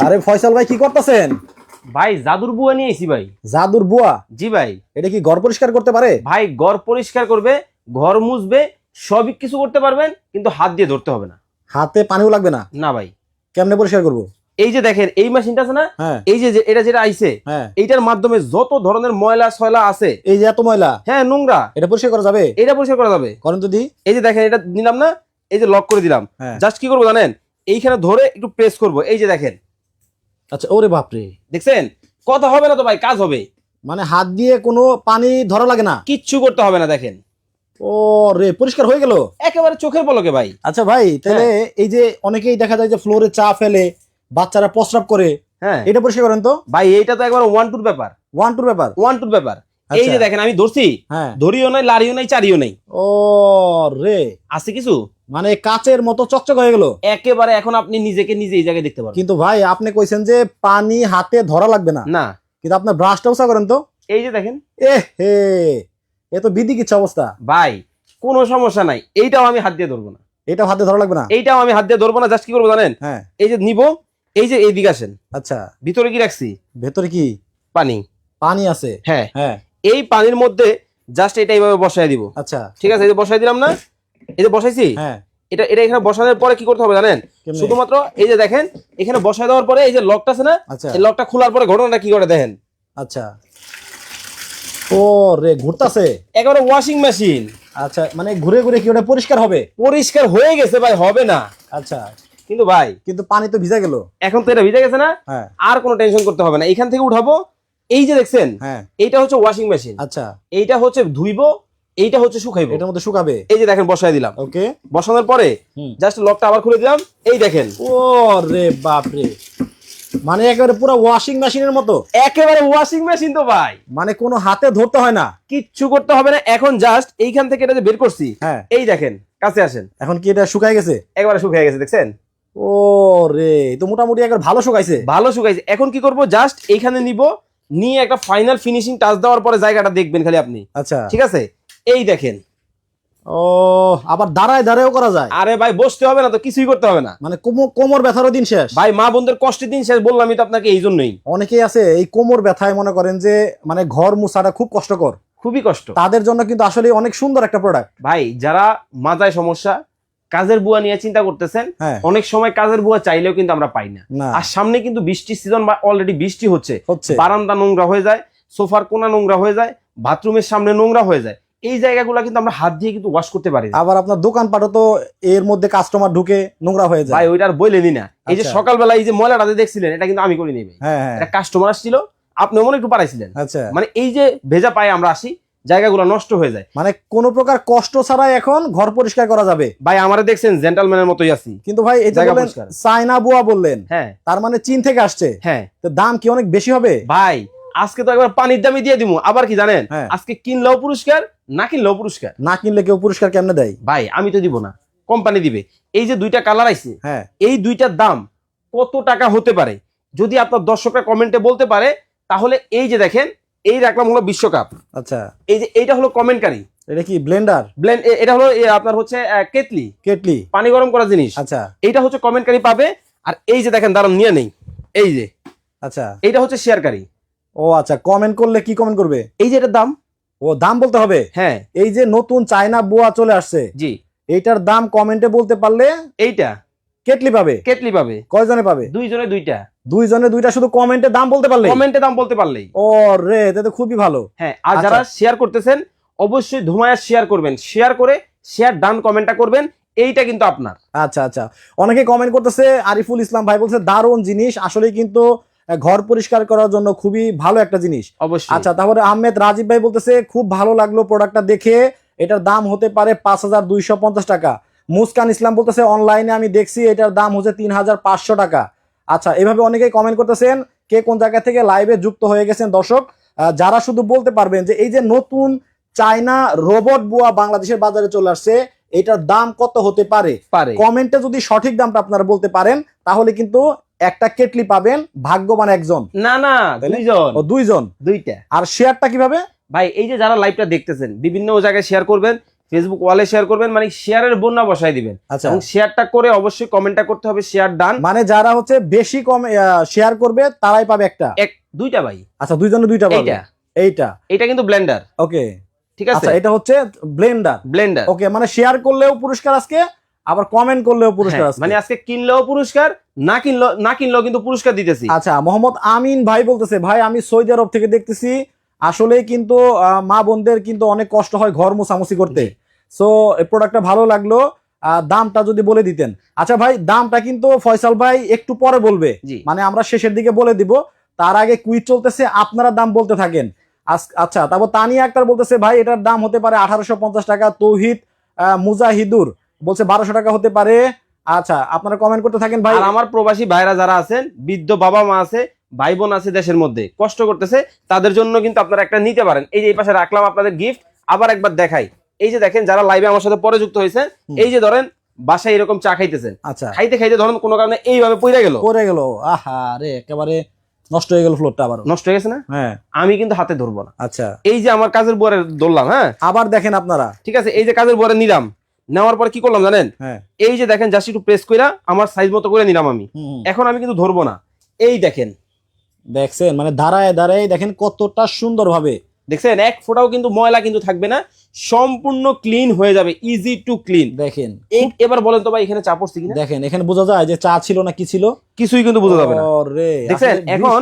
আরে ফয়সাল ভাই কি করতেছেন? ভাই জাদুর বুয়া নিয়ে এসি ভাই। জাদুর বুয়া? জি ভাই। এটা কি ঘর পরিষ্কার করতে পারে? ভাই ঘর পরিষ্কার করবে ঘর মুছবে সবই কিছু করতে পারবেন কিন্তু হাত দিয়ে ধরতে হবে না। হাতে পানিও লাগবে না? না ভাই। কেমনে পরিষ্কার করব? এই যে দেখেন এই মেশিনটা আছে না? হ্যাঁ। এই যে এটা যেটা আইছে হ্যাঁ। এইটার মাধ্যমে যত ধরনের ময়লা সয়লা আছে এই যে এত ময়লা? হ্যাঁ নোংরা। এটা পরিষ্কার করা যাবে? এটা পরিষ্কার করা যাবে। করেন তো দি। এই যে দেখেন এটা নিলাম না এই যে লক করে দিলাম। হ্যাঁ। জাস্ট কি করব জানেন? এইখানে ধরে একটু প্রেস করব। এই যে দেখেন আচ্ছা ওরে বাপরে। দেখছেন? কথা হবে না তো ভাই কাজ হবে। মানে হাত দিয়ে কোনো পানি ধরা লাগে না? কিচ্ছু করতে হবে না দেখেন। ও রে পরিষ্কার হয়ে গেল? একেবারে চোখের পলকে ভাই। আচ্ছা ভাই তাহলে এই যে অনেকেই দেখা যায় যে ফ্লোরে চা ফেলে বাচ্চারা প্রস্রাব করে হ্যাঁ। এটা পরিষ্কার করেন তো? ভাই এইটা তো একবার ওয়ান টুর ব্যাপার। ওয়ান টুর ব্যাপার? ওয়ান টুর ব্যাপার। এই আচ্ছা। যে দেখেন আমি ধরছি। হ্যাঁ। ধরিও নাই লারিও নাই চারিও নাই। ও রে আছে কিছু? মানে কাচের মতো চকচক হয়ে গেল। একেবারে এখন আপনি নিজেকে নিজে এই জায়গায় দেখতে পারবেন। কিন্তু ভাই আপনি কইছেন যে পানি হাতে ধরা লাগবে না। না। কিন্তু আপনার ব্রাশটা উঁচা করেন তো। এই যে দেখেন। এ হে এ তো বিধি কিচ্ছু অবস্থা। ভাই কোনো সমস্যা নাই। এইটাও আমি হাত দিয়ে ধরবো না। এটা হাতে ধরা লাগবে না? এইটাও আমি হাত দিয়ে ধরবো না জাস্ট কি করব জানেন? হ্যাঁ। এই যে নিব এই যে এইদিকে আসেন। আচ্ছা। ভিতরে কি রাখছি? ভেতরে কি? পানি। পানি আছে। হ্যাঁ। হ্যাঁ। এই পানির মধ্যে জাস্ট এটা এইভাবে বসাই দিব। আচ্ছা। ঠিক আছে এই যে বসাই দিলাম না? এই যে বসাইছি? হ্যাঁ। এটা এটা এখানে বসানোর পরে কি করতে হবে জানেন? শুধুমাত্র এই যে দেখেন এখানে বসাই দেওয়ার পরে এই যে লকটা আছে না আচ্ছা। এই লকটা খোলার পরে ঘটনাটা কি করে দেখেন? আচ্ছা। ও রে ঘুরতাছে? একেবারে ওয়াশিং মেশিন আচ্ছা মানে ঘুরে ঘুরে কি ওটা পরিষ্কার হবে? পরিষ্কার হয়ে গেছে ভাই হবে না। আচ্ছা। কিন্তু ভাই কিন্তু পানি তো ভিজা গেল। এখন তো এটা ভিজে গেছে না হ্যাঁ। আর কোনো টেনশন করতে হবে না। এখান থেকে উঠাবো এই যে দেখছেন হ্যাঁ। এইটা হচ্ছে ওয়াশিং মেশিন আচ্ছা। এইটা হচ্ছে ধুইবো এইটা হচ্ছে শুকাইবো। এটার মধ্যে শুকাবে? এই যে দেখেন বসাই দিলাম। ওকে। বসানোর পরে জাস্ট লকটা আবার খুলে দিলাম। এই দেখেন। ও রে বাপ রে মানে একেবারে পুরো ওয়াশিং মেশিনের মতো? একেবারে ওয়াশিং মেশিন তো ভাই। মানে কোনো হাতে ধরতে হয় না? কিচ্ছু করতে হবে না। এখন জাস্ট এইখান থেকে এটা যে বের করছি হ্যাঁ। এই দেখেন কাছে আসেন। এখন কি এটা শুকায় গেছে? একেবারে শুকিয়ে গেছে দেখছেন? ও রে তো মোটামুটি একবার ভালো শুকাইছে। ভালো শুকাইছে। এখন কি করব? জাস্ট এইখানে নিব নিয়ে একটা ফাইনাল ফিনিশিং টাচ দেওয়ার পরে জায়গাটা দেখবেন খালি আপনি। আচ্ছা। ঠিক আছে? এই দেখেন। ও আবার দাঁড়ায় দাঁড়ায়ও করা যায়। আরে ভাই বসতে হবে না তো কিছুই করতে হবে না। মানে কোমর ব্যথারও দিন শেষ। ভাই মা বোনদের কষ্টের দিন শেষ বললামই তো আপনাকে এই জন্যই। অনেকেই আছে এই কোমর ব্যথায় মনে করেন যে মানে ঘর মুছাটা খুব কষ্টকর। খুবই কষ্ট। তাদের জন্য কিন্তু আসলে অনেক সুন্দর একটা প্রোডাক্ট ভাই যারা মাথায় সমস্যা কাজের বুয়া নিয়ে চিন্তা করতেছেন হ্যাঁ। অনেক সময় কাজের বুয়া চাইলেও কিন্তু আমরা পাই না। আর সামনে কিন্তু বৃষ্টির সিজন বা অলরেডি বৃষ্টি হচ্ছে। হচ্ছে। বারান্দা নোংরা হয়ে যায় সোফার কোনা নোংরা হয়ে যায় বাথরুমের সামনে নোংরা হয়ে যায়। এই জায়গাগুলো কিন্তু আমরা হাত দিয়ে কিন্তু ওয়াশ করতে পারি আবার আপনার দোকানপাটও তো এর মধ্যে কাস্টমার ঢুকে নোংরা হয়ে যায়। ভাই ওইটা আর বইলেনি না এই যে আচ্ছা। সকালবেলা এই যে ময়লাটা যে দেখছিলেন এটা কিন্তু আমি করিনি ভাই। হ্যাঁ হ্যাঁ। একটা কাস্টমার আসছিল আপনি মনে একটু পারাইছিলেন আচ্ছা। মানে এই যে ভেজা পায়ে আমরা আসি জায়গাগুলো নষ্ট হয়ে যায়। মানে কোনো প্রকার কষ্ট ছাড়াই এখন ঘর পরিষ্কার করা যাবে। ভাই আমারে দেখছেন জেন্টালম্যানের মতোই আছি। কিন্তু ভাই এই যে জায়গা। চায়না বুয়া বললেন হ্যাঁ। তার মানে চীন থেকে আসছে। হ্যাঁ। তো দাম কি অনেক বেশি হবে? ভাই আজকে তো একবার পানির দামই দিয়ে দিব আবার কি জানেন? হ্যাঁ। আজকে কিনলেও পুরস্কার না কিনলেও পুরস্কার। না কিনলে কেউ পুরস্কার কেমনে দেয়? ভাই আমি তো দিব না। কোম্পানি দিবে। এই যে দুইটা কালার আইছে হ্যাঁ। এই দুইটার দাম কত টাকা হতে পারে? যদি আপনার দর্শকরা কমেন্টে বলতে পারে তাহলে এই যে দেখেন এই রাখলাম হলো বিশ্বকাপ। আচ্ছা। এই যে এইটা হলো কমেন্টকারী এটা কি ব্লেন্ডার ব্লেন্ড এটা হলো আপনার হচ্ছে কেতলি কেটলি। পানি গরম করা জিনিস। আচ্ছা। এইটা হচ্ছে কমেন্টকারী পাবে। আর এই যে দেখেন দাঁড়ান নিয়ে নেই। এই যে। আচ্ছা। এইটা হচ্ছে শেয়ারকারী ও আচ্ছা কমেন্ট করলে কি কমেন্ট করবে? এই যে এটার দাম? ও দাম বলতে হবে? হ্যাঁ। এই যে নতুন চায়না বোয়া চলে আসছে জি। এইটার দাম কমেন্টে বলতে পারলে এইটা? কেটলি পাবে। কেটলি পাবে। কয়জনে পাবে? দুইজনে দুইটা। দুইজনে দুইটা শুধু কমেন্টে দাম বলতে পারলে কমেন্টে দাম বলতে পারলেই। ও রে এটা তো খুবই ভালো। হ্যাঁ আর আচ্ছা। যারা শেয়ার করতেছেন অবশ্যই ধুমায়া শেয়ার করবেন। শেয়ার করে শেয়ার ডান কমেন্টটা করবেন এইটা কিন্তু আপনার। আচ্ছা আচ্ছা। অনেকে কমেন্ট করতেছে আরিফুল ইসলাম ভাই বলছে দারুণ জিনিস। আসলে কিন্তু ঘর পরিষ্কার করার জন্য খুবই ভালো একটা জিনিস। অবশ্যই। আচ্ছা তারপরে আহমেদ রাজীব ভাই বলতেছে খুব ভালো লাগল প্রোডাক্টটা দেখে। এটার দাম হতে পারে পাঁচ হাজার দুইশো পঞ্চাশ টাকা। মুসকান ইসলাম বলতেছে অনলাইনে আমি দেখছি এটার দাম হচ্ছে তিন হাজার পাঁচশো টাকা। আচ্ছা এভাবে অনেকেই কমেন্ট করতেছেন কে কোন জায়গা থেকে লাইভে যুক্ত হয়ে গেছেন দর্শক যারা শুধু বলতে পারবেন যে এই যে নতুন চায়না রোবট বুয়া বাংলাদেশের বাজারে চলে আসছে এটার দাম কত হতে পারে? পারে। কমেন্টে যদি সঠিক দামটা আপনারা বলতে পারেন তাহলে কিন্তু একটা কেটলি পাবেন ভাগ্যবান একজন। না না দুইজন। ও দুইজন? দুইটা। আর শেয়ারটা কীভাবে? ভাই এই যে যারা লাইভটা দেখতেছেন বিভিন্ন জায়গায় শেয়ার করবেন ফেসবুক ওয়ালে শেয়ার করবেন মানে শেয়ারের বন্যা বসাই দিবেন। আচ্ছা। এবং শেয়ারটা করে অবশ্যই কমেন্টটা করতে হবে শেয়ার ডান মানে যারা হচ্ছে বেশি কম শেয়ার করবে তারাই পাবে একটা? এক দুইটা ভাই। আচ্ছা দুইজনে দুইটা পাবে? এইটা। এইটা? এটা কিন্তু ব্লেন্ডার ওকে ঠিক আছে? আচ্ছা এটা হচ্ছে ব্লেন্ডার ব্লেন্ডার ওকে মানে শেয়ার করলেও পুরস্কার আজকে আবার কমেন্ট করলেও পুরস্কার আজকে মানে আজকে কিনলেও পুরস্কার না কিনলেও না কিনলেও কিন্তু পুরস্কার দিতেছি। আচ্ছা মোহাম্মদ আমিন ভাই বলতেছে ভাই আমি সৌদি আরব থেকে দেখতেছি আসলে কিন্তু মা বোনদের কিন্তু অনেক কষ্ট হয় ঘর মোছামুছি করতে। সো এই প্রোডাক্টটা ভালো লাগল দামটা যদি বলে দিতেন। আচ্ছা ভাই দামটা কিন্তু ফয়সাল ভাই একটু পরে বলবে। মানে আমরা শেষের দিকে বলে দিব তার আগে কুইজ চলতেছে আপনারা দাম বলতে থাকেন। আচ্ছা তারপর তানিয়া আক্তার বলতেছে ভাই এটার দাম হতে পারে আঠারোশো পঞ্চাশ টাকা তৌহিদ মুজাহিদুর। বলছে বারোশো টাকা হতে পারে। আচ্ছা আপনারা কমেন্ট করতে থাকেন ভাই। আমার প্রবাসী ভাইরা যারা আছেন বৃদ্ধ বাবা মা আছে ভাই বোন আছে দেশের মধ্যে কষ্ট করতেছে তাদের জন্য কিন্তু আপনারা একটা নিতে পারেন। এই যে এই পাশে রাখলাম আপনাদের গিফট আবার একবার দেখাই। এই যে দেখেন যারা লাইভে আমার সাথে পরে যুক্ত হয়েছে এই যে ধরেন বাসায় এরকম চা খাইতেছেন আচ্ছা। খাইতে খাইতে ধরেন কোনো কারণে এইভাবে পড়ে গেল। পড়ে গেল। আহা রে একেবারে নষ্ট হয়ে গেল ফ্লোরটা আবার নষ্ট হয়ে গেছে না? হ্যাঁ। আমি কিন্তু হাতে ধরবো না। আচ্ছা। এই যে আমার কাজের বুয়ারে ধরলাম হ্যাঁ? আবার দেখেন আপনারা। ঠিক আছে এই যে কাজের বুয়ারে নিলাম। নেওয়ার পরে কি করলাম জানেন? হ্যাঁ। এই যে দেখেন জাস্ট একটু প্রেস কইরা আমার সাইজ মতো করে নিলাম আমি। এখন আমি কিন্তু ধরবো না। এই দেখেন। দেখছেন? মানে দাঁড়ায় দাঁড়ায় দেখেন কতটা সুন্দর ভাবে দেখছেন? এক ফোঁটাও কিন্তু ময়লা কিন্তু থাকবে না। সম্পূর্ণ ক্লিন হয়ে যাবে ইজি টু ক্লিন দেখেন। এবার বলেন তো ভাই এখানে চা পড়ছে কিনা? দেখেন এখানে বোঝা যায় যে চা ছিল না কি ছিল। কিছুই কিন্তু বোঝা যাবে না। ওরে, দেখছেন? এখন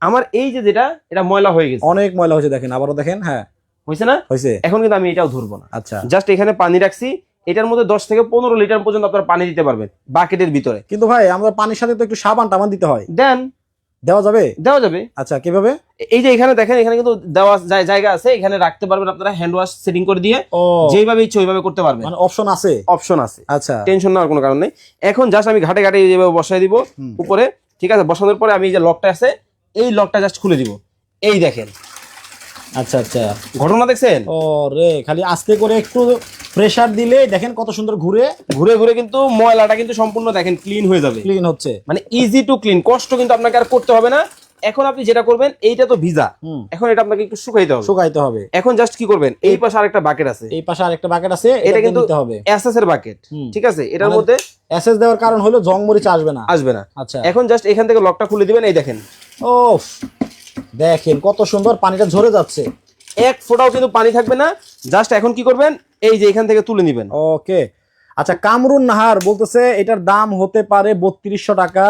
আমার এই যে যেটা এটা ময়লা হয়ে গেছে। অনেক ময়লা হয়েছে দেখেন। আবারও দেখেন হ্যাঁ। হয়েছে না? হয়েছে এখন কিন্তু আমি এটাও ধরবো না। আচ্ছা। জাস্ট এখানে পানি রাখছি। এটার মধ্যে দশ থেকে পনেরো লিটার পর্যন্ত আপনারা পানি দিতে পারবেন বাকেটের ভিতরে। কিন্তু ভাই আমরা পানির সাথে তো একটু সাবান টাবান দিতে হয়। দেন। দেওয়া যাবে? দেওয়া যাবে। আচ্ছা কীভাবে? এই যে এখানে দেখেন এখানে কিন্তু দেওয়া জায়- জায়গা আছে। এখানে রাখতে পারবেন আপনারা হ্যান্ড ওয়াশ সেটিং করে দিয়ে। যেভাবে ইচ্ছে ওইভাবে করতে পারবেন। মানে অপশন আছে? অপশন আছে। আচ্ছা। টেনশন নেওয়ার কোনো কারণ নেই। এখন জাস্ট আমি ঘাটে ঘাটে যেভাবে বসাই দিব উপরে ঠিক আছে? বসানোর পরে আমি এই যে লকটা আছে এই লকটা জাস্ট খুলে দিব। এই দেখেন। আচ্ছা আচ্ছা। ঘটনা দেখছেন? ও রে খালি আস্তে করে একটু প্রেসার দিলে দেখেন কত সুন্দর ঘুরে। ঘুরে ঘুরে কিন্তু ময়লাটা কিন্তু সম্পূর্ণ দেখেন ক্লিন হয়ে যাবে। ক্লিন হচ্ছে। মানে ইজি টু ক্লিন কষ্ট কিন্তু আপনাকে আর করতে হবে না। এখন আপনি যেটা করবেন এইটা তো ভিজা। এখন এটা আপনাকে একটু শুকাইতে হবে। শুকাইতে হবে। এখন জাস্ট কি করবেন? এই পাশে আরেকটা বাকেট আছে। এই পাশে আরেকটা বাকেট আছে এটা কিন্তু- নিতে হবে। এসএস এর বাকেট ঠিক আছে? এটার মানে- মধ্যে এসএস দেওয়ার কারণ হলো জং মরিচ আসবে না। আসবে না। আচ্ছা। এখন জাস্ট এখান থেকে লকটা খুলে দিবেন এই দেখেন। ও দেখেন কত সুন্দর পানিটা ঝরে যাচ্ছে। এক ফোঁটাও কিন্তু পানি থাকবে না। জাস্ট এখন কি করবেন? এই যে এখান থেকে তুলে নিবেন। ওকে। আচ্ছা কামরুন নাহার বলতেছে এটার দাম হতে পারে বত্রিশশো টাকা।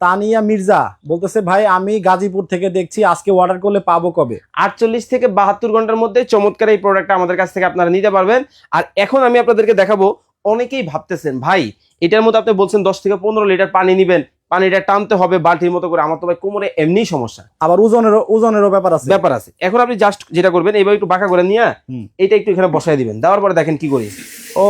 তানিয়া মির্জা বলতেছে ভাই আমি গাজীপুর থেকে দেখছি আজকে অর্ডার করলে পাবো কবে? আটচল্লিশ থেকে বাহাত্তর ঘণ্টার মধ্যে চমৎকার এই প্রোডাক্টটা আমাদের কাছ থেকে আপনারা নিতে পারবেন। আর এখন আমি আপনাদেরকে দেখাবো অনেকেই ভাবতেছেন ভাই এটার মধ্যে আপনি বলছেন দশ থেকে পনেরো লিটার পানি নিবেন পানিটা টানতে হবে বালতির মতো করে। আমার তো ভাই কোমরে এমনি সমস্যা। আবার ওজনেরও ওজনেরও ব্যাপার আছে। ব্যাপার আছে। এখন আপনি জাস্ট যেটা করবেন এইভাবে একটু বাঁকা করে নিয়ে এটা একটু এখানে বসাই দিবেন। দেওয়ার পরে দেখেন কি করি। ও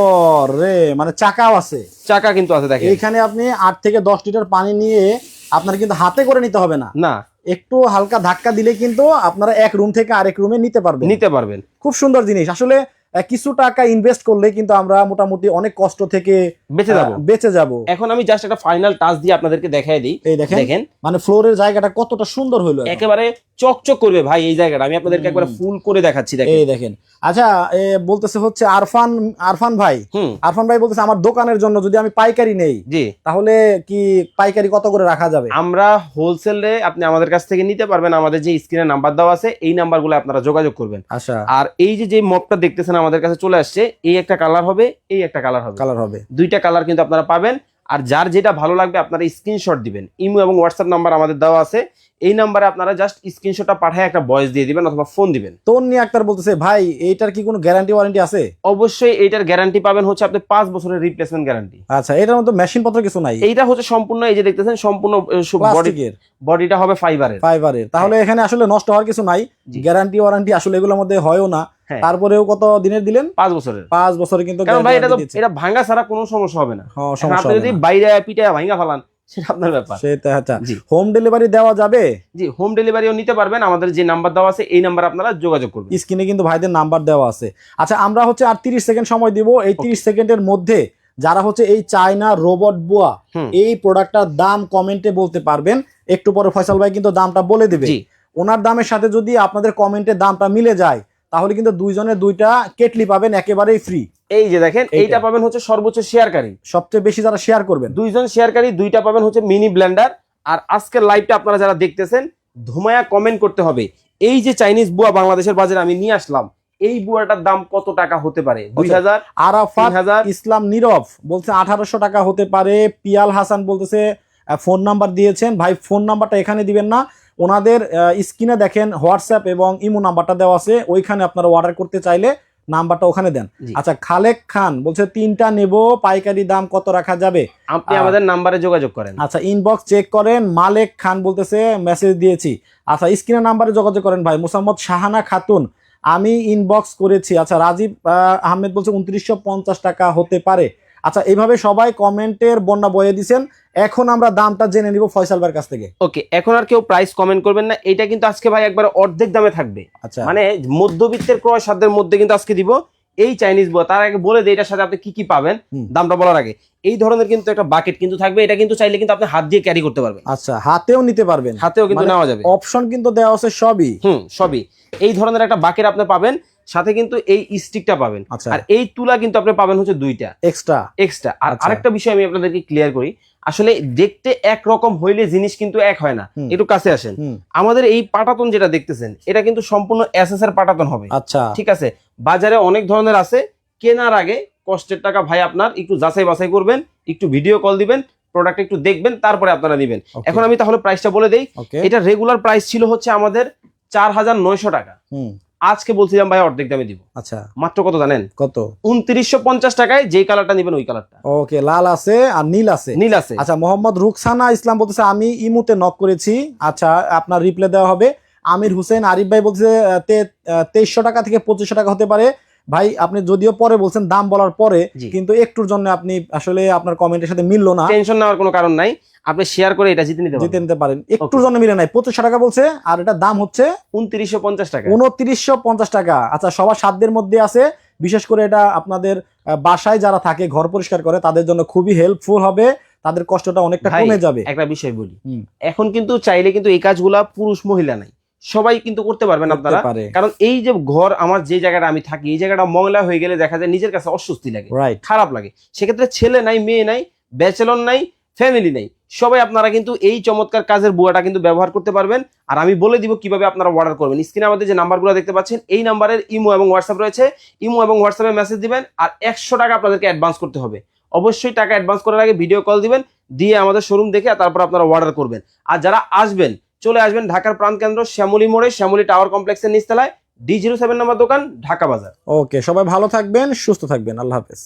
রে মানে চাকাও আছে। চাকা কিন্তু আছে দেখেন। এখানে আপনি আট থেকে দশ লিটার পানি নিয়ে আপনার কিন্তু হাতে করে নিতে হবে না। না। একটু হালকা ধাক্কা দিলে কিন্তু আপনারা এক রুম থেকে আরেক রুমে নিতে পারবেন। নিতে পারবেন। খুব সুন্দর জিনিস। আসলে কিছু টাকা ইনভেস্ট করলে কিন্তু আমরা মোটামুটি অনেক কষ্ট থেকে বেঁচে যাব। বেঁচে যাব। এখন আমি জাস্ট একটা ফাইনাল টাচ দিয়ে আপনাদেরকে দেখাই দিই। এই দেখেন দেখেন। মানে ফ্লোরের জায়গাটা কতটা সুন্দর হলো একেবারে চকচক করবে ভাই এই জায়গাটা। আমি আপনাদেরকে একবার ফুল করে দেখাচ্ছি দেখেন। এই দেখেন আচ্ছা এ, বলতেছে হচ্ছে আরফান আরফান ভাই। আরফান ভাই বলতেছে আমার দোকানের জন্য যদি আমি পাইকারি নেই জি। তাহলে কি পাইকারি কত করে রাখা যাবে? আমরা হোলসেলে আপনি আমাদের কাছ থেকে নিতে পারবেন। আমাদের যে স্ক্রিনে নাম্বার দেওয়া আছে এই নাম্বারগুলো আপনারা যোগাযোগ করবেন। আচ্ছা। আর এই যে যে মপটা দেখতেছেন আমাদের কাছে চলে আসছে এই একটা কালার হবে এই একটা কালার হবে। কালার হবে। দুইটা কালার কিন্তু আপনারা পাবেন। আর যার যেটা ভালো লাগবে আপনারা স্ক্রিনশট দিবেন। ইমো এবং হোয়াটসঅ্যাপ নাম্বার আমাদের দেওয়া আছে। এই নাম্বারে আপনারা জাস্ট স্ক্রিনশটটা পাঠিয়ে একটা ভয়েস দিয়ে দিবেন অথবা ফোন দিবেন। তন্নি আক্তার বলতেছে ভাই এইটার কি কোনো গ্যারান্টি ওয়ারেন্টি আছে? অবশ্যই এইটার গ্যারান্টি পাবেন হচ্ছে আপনি পাঁচ বছরের রিপ্লেসমেন্ট গ্যারান্টি আচ্ছা এটার মধ্যে মেশিন পত্র কিছু নাই? এইটা হচ্ছে সম্পূর্ণ এই যে দেখতেছেন সম্পূর্ণ বডি প্লাস্টিকের। বডিটা হবে ফাইবারের ফাইবারের তাহলে এখানে আসলে নষ্ট হওয়ার কিছু নাই। গ্যারান্টি ওয়ারেন্টি আসলে এগুলোর মধ্যে হয়ও না। হ্যাঁ। তারপরেও কত দিনের দিলেন? পাঁচ বছরের। পাঁচ বছরে কিন্তু ভাই এটা তো এটা ভাঙা ছাড়া কোনো সমস্যা হবে না। হ্যাঁ, সমস্যা আপনি যদি বাইরে পিঠে ভাঙা ফেলান সেটা আপনার ব্যাপার। সেটা আচ্ছা। জি। হোম ডেলিভারি দেওয়া যাবে? জি হোম ডেলিভারিও নিতে পারবেন। আমাদের যে নাম্বার দেওয়া আছে এই নাম্বার আপনারা যোগাযোগ করবেন। স্ক্রিনে কিন্তু ভাইদের নাম্বার দেওয়া আছে। আচ্ছা আমরা হচ্ছে আর তিরিশ সেকেন্ড সময় দিব। এই তিরিশ সেকেন্ডের মধ্যে যারা হচ্ছে এই চায়না রোবট বুয়া। এই প্রোডাক্টটার দাম কমেন্টে বলতে পারবেন। একটু পরে ফয়সাল ভাই কিন্তু দামটা বলে দিবে। ওনার দামের সাথে যদি আপনাদের কমেন্টের দামটা মিলে যায় তাহলে কিন্তু দুইজনের দুইটা কেটলি পাবেন একেবারেই ফ্রি এই যে দেখেন এইটা। পাবেন হচ্ছে সর্বোচ্চ শেয়ারকারী। সবচেয়ে বেশি যারা শেয়ার করবেন। দুইজন শেয়ারকারী দুইটা পাবেন হচ্ছে মিনি ব্লেন্ডার আর আজকের লাইভটা আপনারা যারা দেখতেছেন ধুমায়া কমেন্ট করতে হবে। এই যে চাইনিজ বুয়া বাংলাদেশের বাজারে আমি নিয়ে আসলাম এই বুয়াটার দাম কত টাকা হতে পারে? দুই হাজার আরাফাত ইসলাম নীরব বলছে আঠারোশো টাকা হতে পারে। পিয়াল হাসান বলতেছে ফোন নাম্বার দিয়েছেন। ভাই ফোন নাম্বারটা এখানে দিবেন না। ওনাদের স্ক্রিনে দেখেন হোয়াটসঅ্যাপ এবং ইমো নাম্বারটা দেওয়া আছে ওইখানে আপনারা অর্ডার করতে চাইলে নাম্বারটা ওখানে দেন। আচ্ছা খালেক খান বলছে তিনটা নেব পাইকারি দাম কত রাখা যাবে? আপনি আমাদের নাম্বারে যোগাযোগ করেন। আচ্ছা ইনবক্স চেক করেন মালেক খান বলতেছে মেসেজ দিয়েছি। আচ্ছা স্ক্রিনে নাম্বারে যোগাযোগ করেন ভাই মোসাম্মদ শাহানা খাতুন। আমি ইনবক্স করেছি। আচ্ছা রাজীব আহ, আহমেদ বলছে উনত্রিশশো পঞ্চাশ টাকা হতে পারে। আচ্ছা এইভাবে সবাই কমেন্টের বন্যা বয়ে দিছেন। এখন আমরা দামটা জেনে নিব ফয়সাল ভাইয়ের কাছ থেকে। ওকে এখন আর কেউ প্রাইস কমেন্ট করবেন না। এটা কিন্তু আজকে ভাই একবার অর্ধেক দামে থাকবে। আচ্ছা। মানে মধ্যবিত্তের ক্রয় সাধ্যের মধ্যে কিন্তু আজকে দিব। এই চাইনিজ বুয়া তার আগে বলে দিই এটার সাথে আপনি কি কি পাবেন। দামটা বলার আগে। এই ধরনের কিন্তু একটা বাকেট কিন্তু থাকবে। এটা কিন্তু চাইলে কিন্তু আপনি হাত দিয়ে ক্যারি করতে পারবেন। আচ্ছা হাতেও নিতে পারবেন। হাতেও কিন্তু মানে নেওয়া যাবে। অপশন কিন্তু দেওয়া আছে সবই। হুম সবই। এই ধরনের একটা বাকেট আপনি পাবেন। সাথে কিন্তু এই স্টিকটা পাবেন। আচ্ছা। আর এই তুলা কিন্তু আপনি পাবেন হচ্ছে দুইটা। এক্সট্রা এক্সট্রা আর আচ্ছা। আরেকটা বিষয় আমি আপনাদেরকে ক্লিয়ার করি। আসলে দেখতে একরকম হইলে জিনিস কিন্তু এক হয় না। একটু কাছে আসেন। আমাদের এই পাটাতন যেটা দেখতেছেন এটা কিন্তু সম্পূর্ণ এসএস এর পাটাতন হবে। আচ্ছা। ঠিক আছে? বাজারে অনেক ধরনের আছে। কেনার আগে কষ্টের টাকা ভাই আপনার একটু যাচাই বাছাই করবেন একটু ভিডিও কল দিবেন প্রোডাক্ট একটু দেখবেন তারপরে আপনারা নিবেন। এখন আমি তাহলে প্রাইসটা বলে দেই। এটা রেগুলার প্রাইস ছিল হচ্ছে আমাদের চার হাজার নয়শো টাকা। আজকে বলছিলাম ভাই অর্ধেক দামে দিব। আচ্ছা। মাত্র কত জানেন? কত? উনত্রিশশো পঞ্চাশ টাকায় যে কালারটা নিবেন ওই কালারটা ওকে লাল আছে আর নীল আছে। নীল আছে। আচ্ছা মোহাম্মদ রুকসানা ইসলাম বলতেছে আমি ইমুতে নক করেছি। আচ্ছা আপনার রিপ্লাই দেওয়া হবে। আমির হুসেন আরিফ ভাই বলছে তেইশশো টাকা থেকে পঁচিশশো টাকা হতে পারে। ভাই আপনি যদিও পরে বলছেন দাম বলার পরে কিন্তু একটুর জন্য আপনি আসলে আপনার কমেন্টের সাথে মিললো না। টেনশন নেওয়ার কোনো কারণ নাই। আপনি শেয়ার করে এটা জিতে নিতে জিতে নিতে পারেন। একটুর জন্য মিলে নাই পঁচিশশো টাকা বলছে আর এটা দাম হচ্ছে উনত্রিশশো পঞ্চাশ টাকা। উনত্রিশশো পঞ্চাশ টাকা। আচ্ছা সবার সাধ্যের মধ্যে আছে বিশেষ করে এটা আপনাদের বাসায় যারা থাকে ঘর পরিষ্কার করে তাদের জন্য খুবই হেল্পফুল হবে। তাদের কষ্টটা অনেকটা কমে যাবে। একটা বিষয় বলি। এখন কিন্তু চাইলে কিন্তু এই কাজগুলা পুরুষ মহিলা নাই। সবাই কিন্তু করতে পারবেন আপনারা। কারণ এই যে ঘর আমার যে জায়গাটা আমি থাকি এই জায়গাটা ময়লা হয়ে গেলে দেখা যায় নিজের কাছে অস্বস্তি লাগে খারাপ লাগে। সেক্ষেত্রে ছেলে নাই মেয়ে নাই ব্যাচেলর নাই ফ্যামিলি নাই সবাই আপনারা কিন্তু এই চমৎকার কাজের বুয়াটা কিন্তু ব্যবহার করতে পারবেন। আর আমি বলে দিব কীভাবে আপনারা অর্ডার করবেন। স্ক্রিনে আমাদের যে নাম্বারগুলো দেখতে পাচ্ছেন এই নাম্বারের ইমো এবং হোয়াটসঅ্যাপ রয়েছে। ইমো এবং হোয়াটসঅ্যাপে মেসেজ দিবেন আর একশো টাকা আপনাদেরকে অ্যাডভান্স করতে হবে। অবশ্যই টাকা অ্যাডভান্স করার আগে ভিডিও কল দিবেন দিয়ে আমাদের শোরুম দেখে তারপর আপনারা অর্ডার করবেন। আর যারা আসবেন চলে আসবেন ঢাকার প্রাণ কেন্দ্র শ্যামলী মোড়ে, শ্যামলী টাওয়ার কমপ্লেক্সের নিচতলায় ডি জিরো সেভেন নম্বর দোকান, ঢাকা বাজার। ওকে সবাই ভালো থাকবেন, সুস্থ থাকবেন, আল্লাহ হাফেজ।